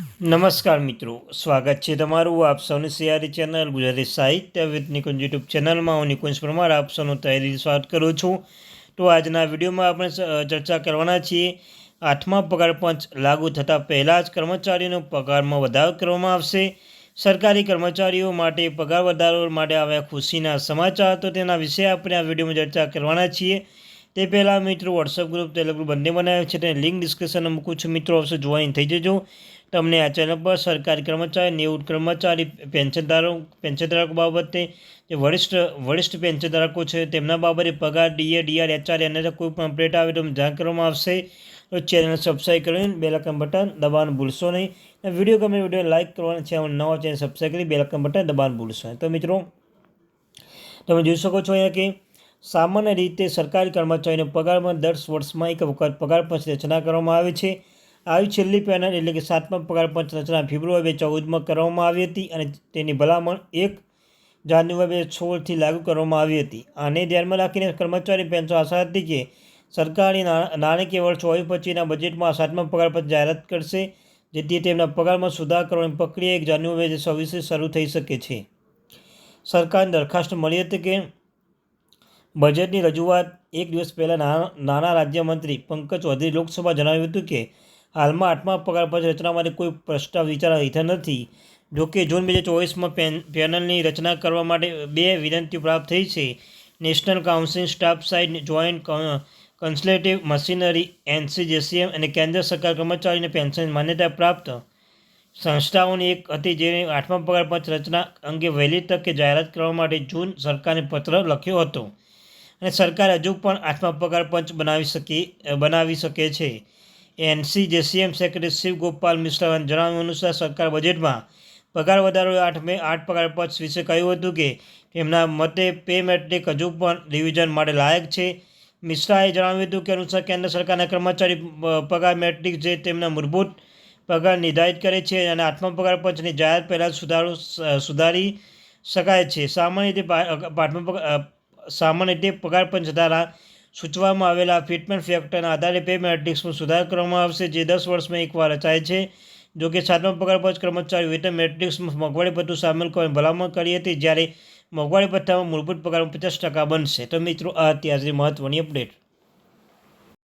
નમસ્કાર મિત્રો, સ્વાગત છે તમારું આપ સૌની સિયારી ચેનલ ગુજરાતી સાહિત્ય વિથ નિકુંજ યુટ્યુબ ચેનલમાં. હું નિકુંજ પરમાર, આપ સૌનું તૈયારી સ્વાગત કરું છું. તો આજના વિડીયોમાં આપણે ચર્ચા કરવાના છીએ. આઠમા પગાર પંચ લાગુ થતાં પહેલાં જ કર્મચારીનો પગારમાં વધારો કરવામાં આવશે. સરકારી કર્મચારીઓ માટે પગાર વધારો માટે આવ્યા ખુશીના સમાચાર, તો તેના વિશે આપણે આ વિડીયોમાં ચર્ચા કરવાના છીએ. તે પહેલાં મિત્રો વોટ્સઅપ ગ્રુપ ટેલિગ્રુપ બંને બનાવ્યો છે. તેને લિંક ડિસ્ક્રિપ્શનમાં મૂકું છું. મિત્રો, અવશ્ય જોઈન થઈ જજો. તમને આ ચેનલ પર સરકારી કર્મચારી, નેવું કર્મચારી પેન્શનધારો પેન્શનધારકો બાબતે જે વરિષ્ઠ વરિષ્ઠ પેન્શનધારકો છે, તેમના બાબતે પગાર ડીએ ડીઆર એચઆર અને કોઈ પણ અપડેટ આવે તો જાણ કરવામાં આવશે. તો ચેનલ સબસ્ક્રાઈબ કરીને બે લાઇકન બટન દબાવવાનું ભૂલશો નહીં. વીડિયો ગમે વીડિયો લાઇક કરવાનું છે નવા ચેનલ સબસ્ક્રાઈબ કરી બે લાઇકન બટન દબાવવાનું ભૂલશો નહીં. તો મિત્રો, તમે જોઈ શકો છો અહીંયા કે સામાન્ય રીતે સરકારી કર્મચારીનો પગારમાં દર વર્ષમાં એક વખત પગાર પંચ રચના કરવામાં આવે છે. આવી છેલ્લી પેનલ એટલે કે સાતમા પગાર પંચ રચના ફેબ્રુઆરી બે ચૌદમાં કરવામાં આવી હતી અને તેની ભલામણ એક જાન્યુઆરી બે સોળથી લાગુ કરવામાં આવી હતી. આને ધ્યાનમાં રાખીને કર્મચારી પેન્શન આશા હતી કે સરકારની નાણાકીય વર્ષ ચોવીસ પછીના બજેટમાં સાતમા પગાર પંચ જાહેરાત કરશે, જેથી તેમના પગારમાં સુધાર કરવાની પ્રક્રિયા એક જાન્યુઆરી બે હજાર છવ્વીસથી શરૂ થઈ શકે છે. સરકારની દરખાસ્ત મળી હતી કે બજેટની રજૂઆત એક દિવસ પહેલાં નાના રાજ્યમંત્રી પંકજ ચૌધરી લોકસભા જણાવ્યું હતું કે, હાલમાં આઠમા પગાર પંચ રચના માટે કોઈ પ્રસ્તાવ વિચાર હેઠળ નથી. જોકે જૂન બે હજાર ચોવીસમાં પેન, પેનલની રચના કરવા માટે બે વિનંતીઓ પ્રાપ્ત થઈ છે. National council staff side joint consultative machinery, NCJCM અને કેન્દ્ર સરકાર કર્મચારીને પેન્શન માન્યતા પ્રાપ્ત. સંસ્થાઓની એક હતી જેને આઠમા પગાર પંચ રચના અંગે વહેલી તકે જાહેરાત કરવા માટે જૂન સરકારને પત્ર લખ્યો હતો. અને સરકાર હજુ પણ આઠમા પગાર પંચ બનાવી શકી બનાવી શકે છે. NC NCJCM secretary Shiv Gopal મિશ્રાના જણાવ્યા અનુસાર સરકાર બજેટમાં પગાર વધારો આઠ મે, આઠ પગાર પંચ વિશે કહ્યું હતું કે તેમના મતે પે મેટ્રિક હજુ પણ રિવિઝન માટે લાયક છે. મિશ્રાએ જણાવ્યું હતું કે અનુસાર કેન્દ્ર સરકારના કર્મચારી પગાર મેટ્રિક જે તેમના મૂળભૂત પગાર નિર્ધારિત કરે છે અને આઠમા પગાર પંચની જાહેરાત પહેલાં સુધારો સુધારી શકાય છે. સામાન્ય રીતે આઠમા પગાર સામાન્ય રીતે પગાર પંચ દ્વારા સૂચવવામાં આવેલા ફિટમેન્ટ ફેક્ટરના આધારે પે મેટ્રિક્સમાં સુધાર કરવામાં આવશે, જે દસ વર્ષમાં એકવાર રચાય છે. જો કે સાતમા પગાર પંચ કર્મચારી વેતન મેટ્રિક્સમાં મોંઘવારી ભથ્થું સામેલ કરવાની ભલામણ કરી હતી, જ્યારે મોંઘવારી ભથ્થામાં મૂળભૂત પગારમાં પચાસ ટકા બનશે. તો મિત્રો, આ હતી આજની મહત્ત્વની અપડેટ